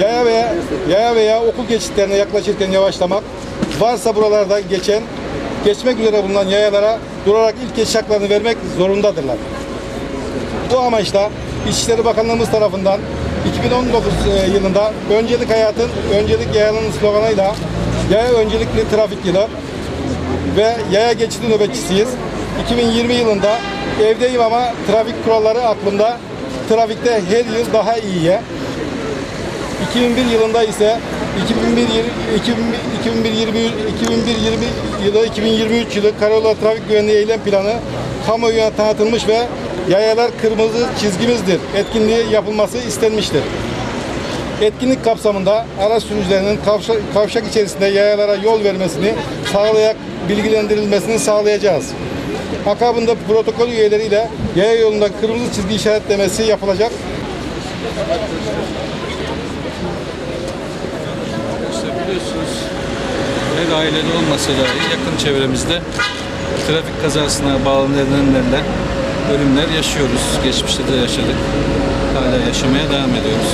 Yaya veya yaya veya okul geçitlerine yaklaşırken yavaşlamak, varsa buralardan geçen, geçmek üzere bulunan yayalara durarak ilk geçiş haklarını vermek zorundadırlar. Bu amaçla İçişleri Bakanlığımız tarafından 2019 e, yılında Öncelik Hayatın Öncelik Yayanın sloganıyla Yaya Öncelikli Trafik Yılı ve yaya geçidi nöbetçisiyiz. 2020 yılında evdeyim ama trafik kuralları aklımda. Trafikte her yıl daha iyiye. 2001 yılında ise 2001 yılı 2001 20 2001 20 yılı 2023 yılı Karayolu Trafik Güvenliği Eylem Planı kamuoyuna tanıtılmış ve yayalar kırmızı çizgimizdir etkinliği yapılması istenmiştir. Etkinlik kapsamında araç sürücülerinin kavşak, kavşak içerisinde yayalara yol vermesini sağlayarak bilgilendirilmesini sağlayacağız. Akabında protokol üyeleriyle yaya yolunda kırmızı çizgi işaretlemesi yapılacak. Biliyorsunuz her ailede olmasa dahi yakın çevremizde trafik kazasına bağlı nedenlerle ölümler yaşıyoruz. Geçmişte de yaşadık. Hala yaşamaya devam ediyoruz.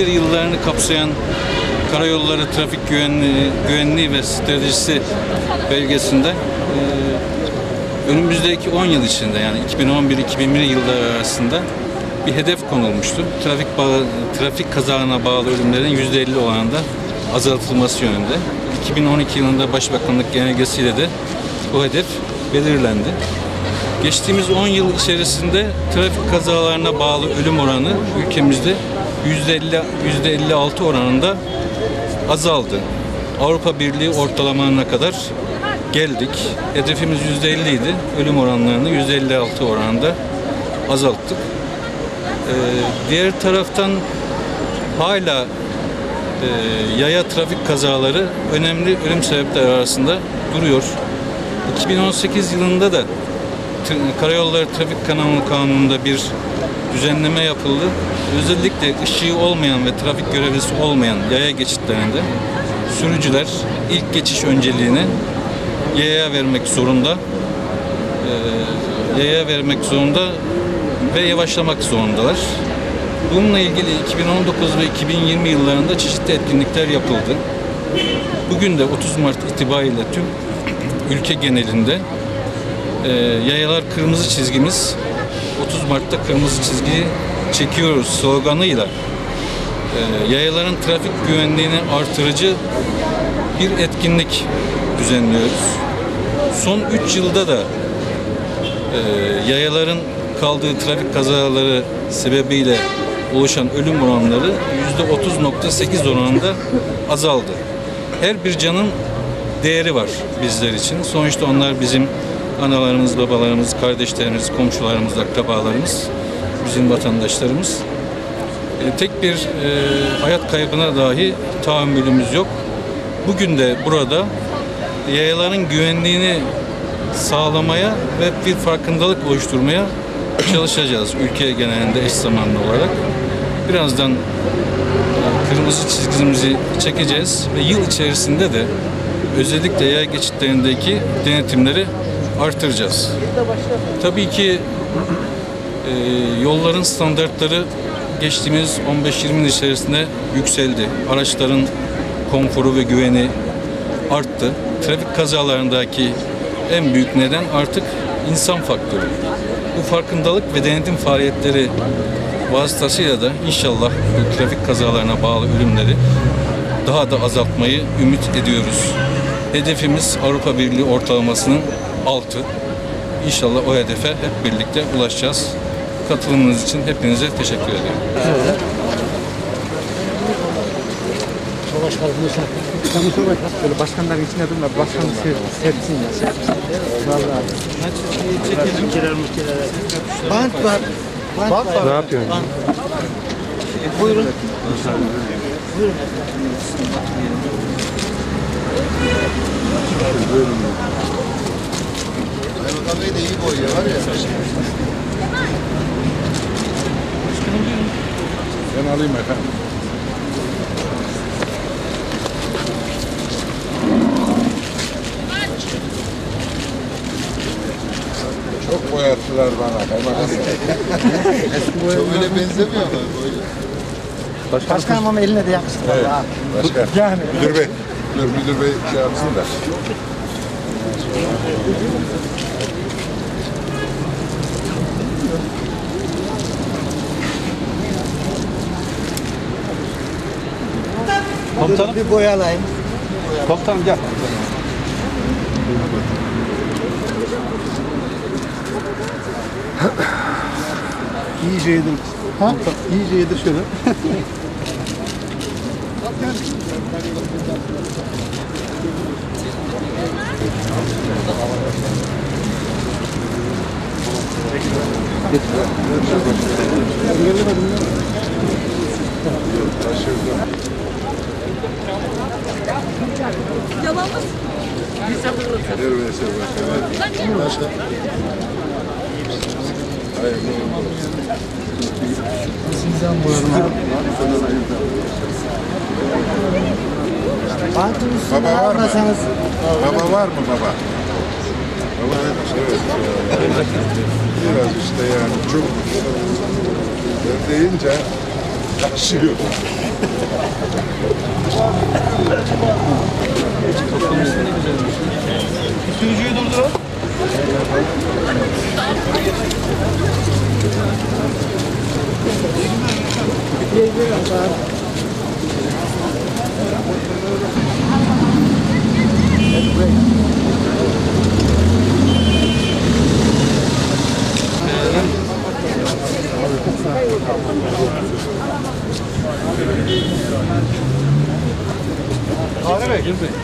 2011-21 yıllarını kapsayan Karayolları Trafik Güvenliği, Güvenliği ve Stratejisi belgesinde e, önümüzdeki 10 yıl içinde yani 2011-2021 yılları arasında bir hedef konulmuştu. Trafik bağı, trafik kazalarına bağlı ölümlerin %50 oranında azaltılması yönünde. 2012 yılında Başbakanlık genelgesiyle de bu hedef belirlendi. Geçtiğimiz 10 yıl içerisinde trafik kazalarına bağlı ölüm oranı ülkemizde %50 %56 oranında azaldı. Avrupa Birliği ortalamalarına kadar geldik. Hedefimiz %50 idi. Ölüm oranlarını %56 oranında azalttık. Ee, diğer taraftan hala e, yaya trafik kazaları önemli ölüm sebepleri arasında duruyor. 2018 yılında da Karayolları Trafik Kanunu Kanunu'nda bir düzenleme yapıldı. Özellikle ışığı olmayan ve trafik görevlisi olmayan yaya geçitlerinde sürücüler ilk geçiş önceliğini yaya vermek zorunda. Ee, yaya vermek zorunda ve yavaşlamak zorundalar. Bununla ilgili 2019 ve 2020 yıllarında çeşitli etkinlikler yapıldı. Bugün de 30 Mart itibariyle tüm ülke genelinde e, yayalar kırmızı çizgimiz 30 Mart'ta kırmızı çizgiyi çekiyoruz sloganıyla e, yayaların trafik güvenliğini artırıcı bir etkinlik düzenliyoruz. Son 3 yılda da e, yayaların kaldığı trafik kazaları sebebiyle oluşan ölüm oranları %30.8 oranında azaldı. Her bir canın değeri var bizler için. Sonuçta onlar bizim analarımız, babalarımız, kardeşlerimiz, komşularımız, akrabalarımız, bizim vatandaşlarımız. E, tek bir e, hayat kaybına dahi tahammülümüz yok. Bugün de burada yayaların güvenliğini sağlamaya ve bir farkındalık oluşturmaya çalışacağız ülke genelinde eş zamanlı olarak. Birazdan e, kırmızı çizgimizi çekeceğiz ve yıl içerisinde de özellikle yaya geçitlerindeki denetimleri artıracağız. Tabii ki e, yolların standartları geçtiğimiz 15-20 yıl içerisinde yükseldi. Araçların konforu ve güveni arttı. Trafik kazalarındaki en büyük neden artık insan faktörü. Bu farkındalık ve denetim faaliyetleri vasıtasıyla da inşallah bu trafik kazalarına bağlı ölümleri daha da azaltmayı ümit ediyoruz. Hedefimiz Avrupa Birliği ortalamasının altı. İnşallah o hedefe hep birlikte ulaşacağız. Katılımınız için hepinize teşekkür ediyorum. Böyle başkanların içine durma, başkan sev, sevsin ya. Vallahi. Bant var. Bant var. Ne yapıyorsun? Buyurun. Ben alayım efendim. Yakıştılar bana. Çok öyle benzemiyor ama. Böyle. Başkanım ama eline de yakıştı. Evet. Ha. Başka. Yani. Müdür Bey. Dur müdür bey şey yapsın da. Komutanım. Bir boyalayın. Komutanım gel. İyice yedim. Ha? İyice yedir şöyle. Kadir Veysel Başkanım. Başka. Hayır, ne oldu? Bantın üstüne Baba var mı? Baba var mı baba? Baba evet. evet. Biraz işte yani çok ben deyince taşıyor. Sürücüyü Hadi be, gülmeyin.